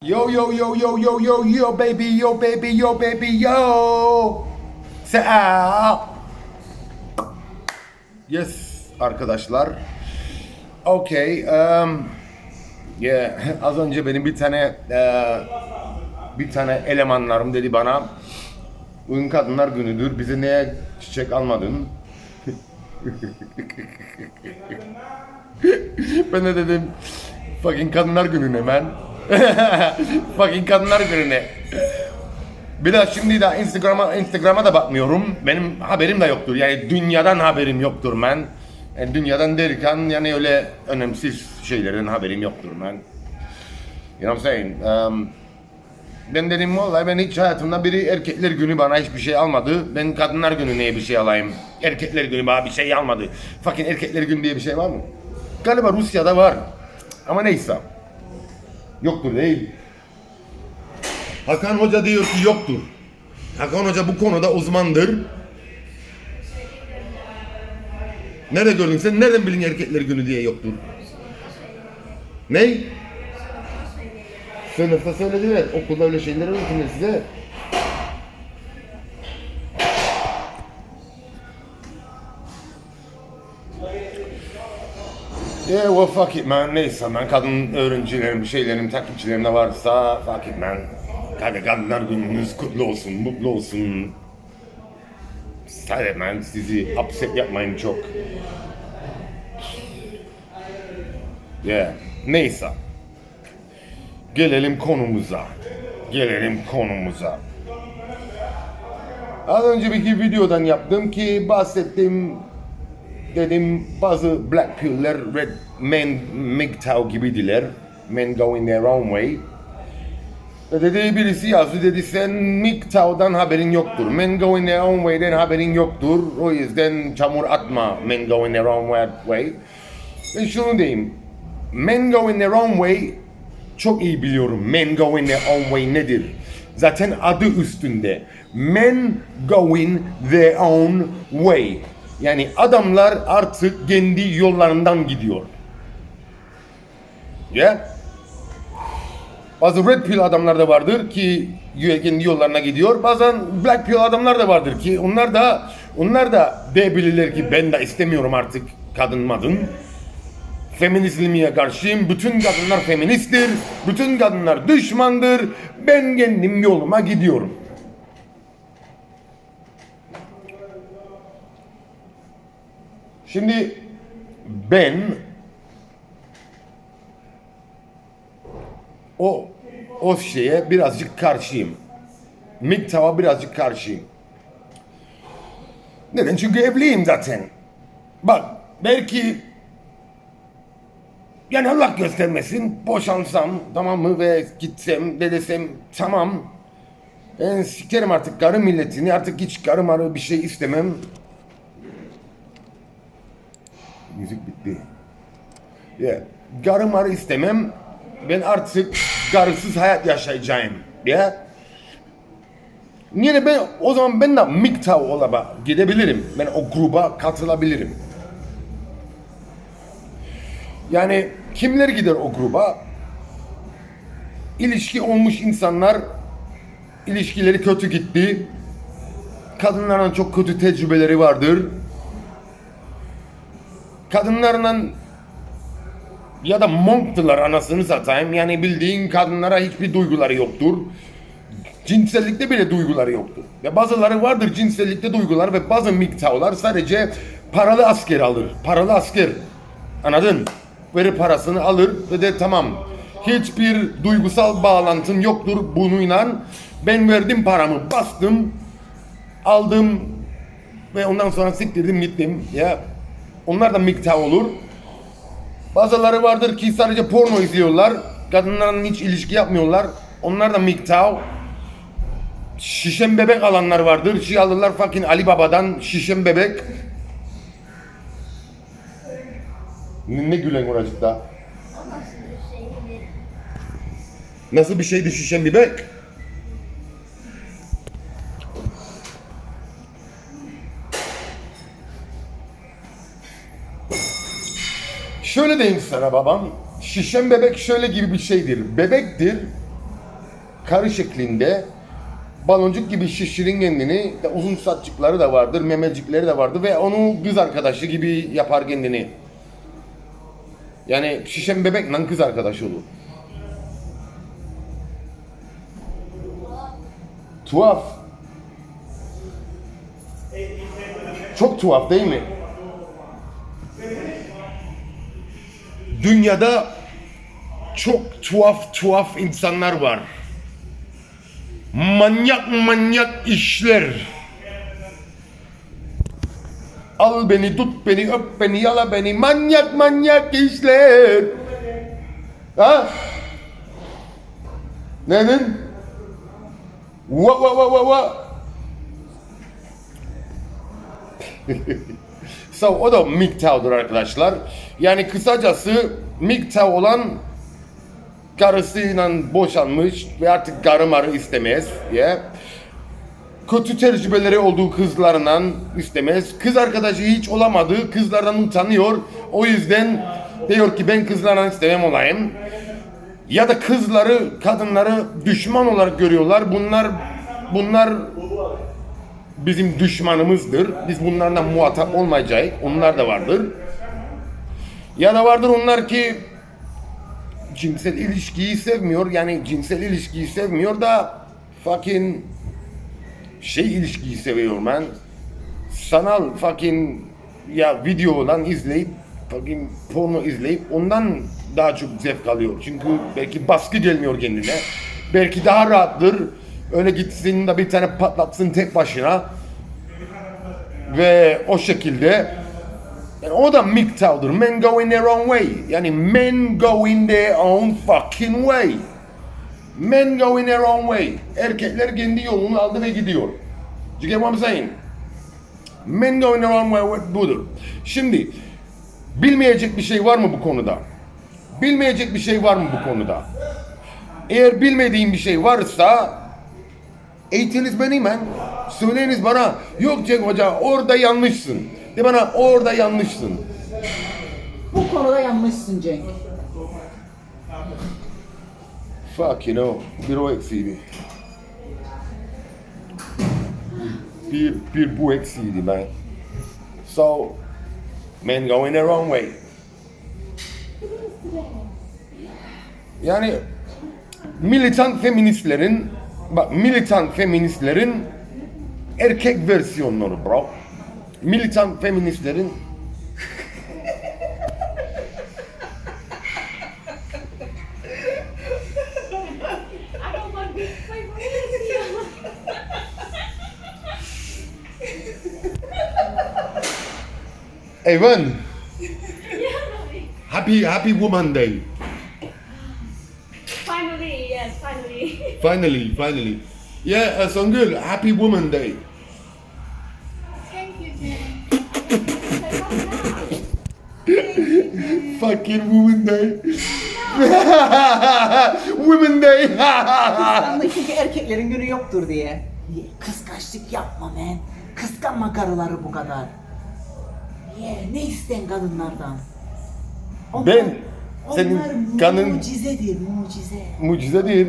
Yo, yo, yo, yo, yo, yo, yo, baby, yo, baby, yo, baby, yo. Sa Yes, arkadaşlar. Okay, um, yeah, az önce benim bir tane eee, bir tane elemanlarım dedi bana Bugün kadınlar günüdür. Bize niye çiçek almadın? ben de dedim fucking kadınlar gününe ben. fucking kadınlar gününe. Bir de şimdi de Instagram'a Instagram'a da bakmıyorum. Benim haberim de yoktur. Yani dünyadan haberim yoktur ben. Yani dünyadan derken yani öyle önemsiz şeylerin haberim yoktur ben. You know what I'm saying? Um, ben dedim vallahi ben hiç hayatımda biri erkekler günü bana hiçbir şey almadı. Ben kadınlar günü neye bir şey alayım? Erkekler günü bana bir şey almadı. Fucking erkekler günü diye bir şey var mı? Galiba Rusya'da var. Ama neyse. Yoktur değil. Hakan Hoca diyor ki yoktur. Hakan Hoca bu konuda uzmandır. Nerede gördün sen? Nereden bilin erkekler günü diye yoktur? Ney? Sınıfta söylediler. Okulda öyle şeyler öğretinir size. Yeah, well fuck it man. Neyse ben kadın öğrencilerim, şeylerim, takipçilerim de varsa fuck it man. Hadi kadınlar gününüz kutlu olsun, mutlu olsun. Sadece man sizi upset yapmayın çok. Yeah, neyse. Gelelim konumuza. Gelelim konumuza. Az önceki videodan yaptım ki bahsettim dedim bazı black pill'ler red men MGTOW gibidiler. Men going their own way. Ve dedi birisi yazdı dedi sen MGTOW'dan haberin yoktur. Men going their own way'den haberin yoktur. O yüzden çamur atma men going their own way. Ben şunu diyeyim. Men going their own way çok iyi biliyorum. Men going their own way nedir? Zaten adı üstünde. Men going their own way. Yani adamlar artık kendi yollarından gidiyor. Yeah? Bazı red pill adamlar da vardır ki kendi yollarına gidiyor. Bazen black pill adamlar da vardır ki onlar da onlar da diyebilirler ki ben de istemiyorum artık kadın madın. Feminizmine karşıyım. Bütün kadınlar feministtir. Bütün kadınlar düşmandır. Ben kendim yoluma gidiyorum. Şimdi ben o o şeye birazcık karşıyım. MGTOW'a birazcık karşıyım. Neden? Çünkü evliyim zaten. Bak belki yani Allah göstermesin boşansam tamam mı ve gitsem de desem tamam ben sikerim artık karı milletini artık hiç karı marı bir şey istemem. Müzik bitti. Ya karı marı istemem ben artık karısız hayat yaşayacağım ya. Niye ben o zaman ben de MGTOW olaba gidebilirim. Ben o gruba katılabilirim. Yani kimler gider o gruba? İlişki olmuş insanlar ilişkileri kötü gitti. Kadınlarla çok kötü tecrübeleri vardır. Kadınlarla ya da monktılar anasını satayım. Yani bildiğin kadınlara hiçbir duyguları yoktur. Cinsellikte bile duyguları yoktur. Ve bazıları vardır cinsellikte duygular ve bazı MGTOW'lar sadece paralı asker alır. Paralı asker. Anladın? Verir parasını alır ve de tamam. Hiçbir duygusal bağlantım yoktur bununla. Ben verdim paramı, bastım, aldım ve ondan sonra siktirdim gittim. Ya onlar da MGTOW olur. Bazıları vardır ki sadece porno izliyorlar. Kadınlarla hiç ilişki yapmıyorlar. Onlar da MGTOW. Şişen bebek alanlar vardır. Şey alırlar fucking Ali Baba'dan şişen bebek. Ne, ne gülen oracıkta? Nasıl bir şeydi şişen bebek? Şöyle diyeyim sana babam. Şişen bebek şöyle gibi bir şeydir. Bebektir. karı şeklinde baloncuk gibi şişirin kendini. Uzun saçlıkları da vardır, memecikleri de vardır ve onu kız arkadaşı gibi yapar kendini. Yani şişen bebekle kız arkadaşı olur. Tuhaf. Çok tuhaf değil mi? Dünyada çok tuhaf tuhaf insanlar var. Manyak manyak işler. Al beni, tut beni, öp beni, yala beni. Manyak manyak işler. Ha? Ne dedin? Va va va va va. So, o da MGTOW'dur arkadaşlar. Yani kısacası MGTOW olan karısıyla boşanmış ve artık karı marı istemez. Yeah. Kötü tecrübeleri olduğu kızlarından istemez. Kız arkadaşı hiç olamadı. Kızlardan utanıyor. O yüzden diyor ki ben kızlardan istemem olayım. Ya da kızları, kadınları düşman olarak görüyorlar. Bunlar bunlar bizim düşmanımızdır. Biz bunlarla muhatap olmayacağız. Onlar da vardır. Ya da vardır onlar ki cinsel ilişkiyi sevmiyor. Yani cinsel ilişkiyi sevmiyor da fucking şey ilişkiyi seviyor ben. Sanal fucking ya videodan izleyip fucking porno izleyip ondan daha çok zevk alıyor. Çünkü belki baskı gelmiyor kendine. Belki daha rahattır. Öyle gitsin de bir tane patlatsın tek başına. Ve o şekilde yani o da MGTOW'dur. Men go in their own way. Yani men go in their own fucking way. Men go in their own way. Erkekler kendi yolunu aldı ve gidiyor. You get what I'm saying? Men go in their own way budur. Şimdi bilmeyecek bir şey var mı bu konuda? Bilmeyecek bir şey var mı bu konuda? Eğer bilmediğin bir şey varsa eğitiniz beni ben. Söyleyiniz bana. Yok Cenk Hoca orada yanlışsın. De bana orada yanlışsın. Bu konuda yanlışsın Cenk. Fuck you know. Bir o eksiydi. Bir, bir bu eksiydi ben. So, men go in their own way. Yani militant feministlerin bak militant feministlerin erkek versiyonları bro. Militant feministlerin. Evan, happy happy woman day. Finally. Finally. Yeah, uh, Songül, happy woman day. Thank you, Jen. Fucking woman day. women day. Andaki erkeklerin günü yoktur diye. Kıskançlık yapma men. Kıskanma karıları bu kadar. Ye, ne isten kadınlardan? Onlar, Ben senin onlar kanın- mucizedir, mucize. mucize değil.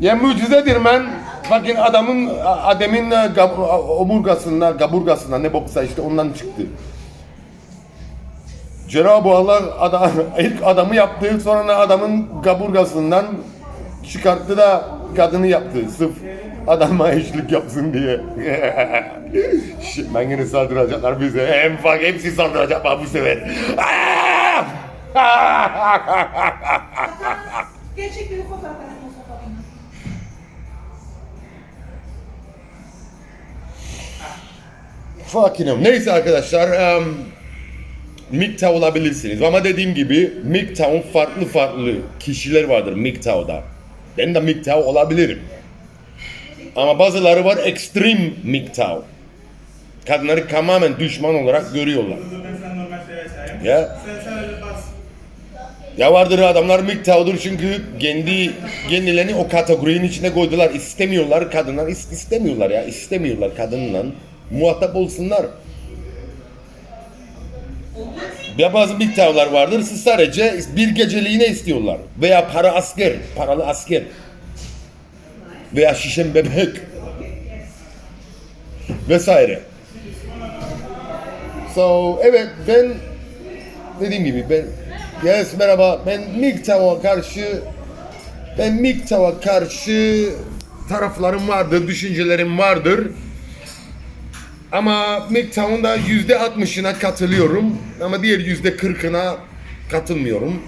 Ya mucizedir ben. Fucking adamın, Adem'in e, gab- omurgasından, kaburgasından ne boksa işte ondan çıktı. Cenab-ı Allah adam, ilk adamı yaptı sonra adamın kaburgasından çıkarttı da kadını yaptı. Sırf adama eşlik yapsın diye. Ben yine saldıracaklar bize. Hem fuck hepsi saldıracaklar bu sefer. Gerçekleri fotoğraflarını Mustafa'nın. Fucking hell. Neyse arkadaşlar. Um, MGTOW olabilirsiniz. Ama dediğim gibi MGTOW'un farklı farklı kişiler vardır MGTOW'da. Ben de MGTOW olabilirim. Ama bazıları var extreme MGTOW. Kadınları tamamen düşman olarak görüyorlar. Ya. Ya vardır adamlar MGTOW'dur çünkü kendi kendilerini o kategorinin içine koydular. İstemiyorlar kadınlar is- istemiyorlar ya istemiyorlar kadınla muhatap olsunlar. Ya bazı MGTOW'lar vardır siz sadece bir geceliğine istiyorlar veya para asker, paralı asker. veya şişen bebek vesaire. So evet ben dediğim gibi ben yes merhaba ben MGTOW'a karşı ben MGTOW'a karşı taraflarım vardır, düşüncelerim vardır. Ama MGTOW'un da yüzde altmışına katılıyorum ama diğer yüzde kırkına katılmıyorum.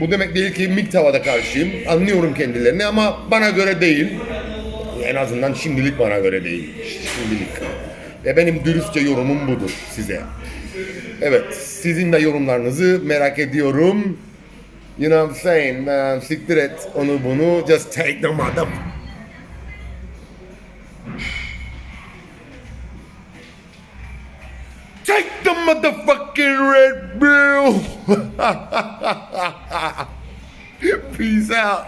Bu demek değil ki MGTOW'a da karşıyım. Anlıyorum kendilerini ama bana göre değil. En azından şimdilik bana göre değil. Şimdilik. Ve benim dürüstçe yorumum budur size. Evet, sizin de yorumlarınızı merak ediyorum. You know what I'm saying? Man, siktir et onu bunu. Just take the mother... Bill. Peace out.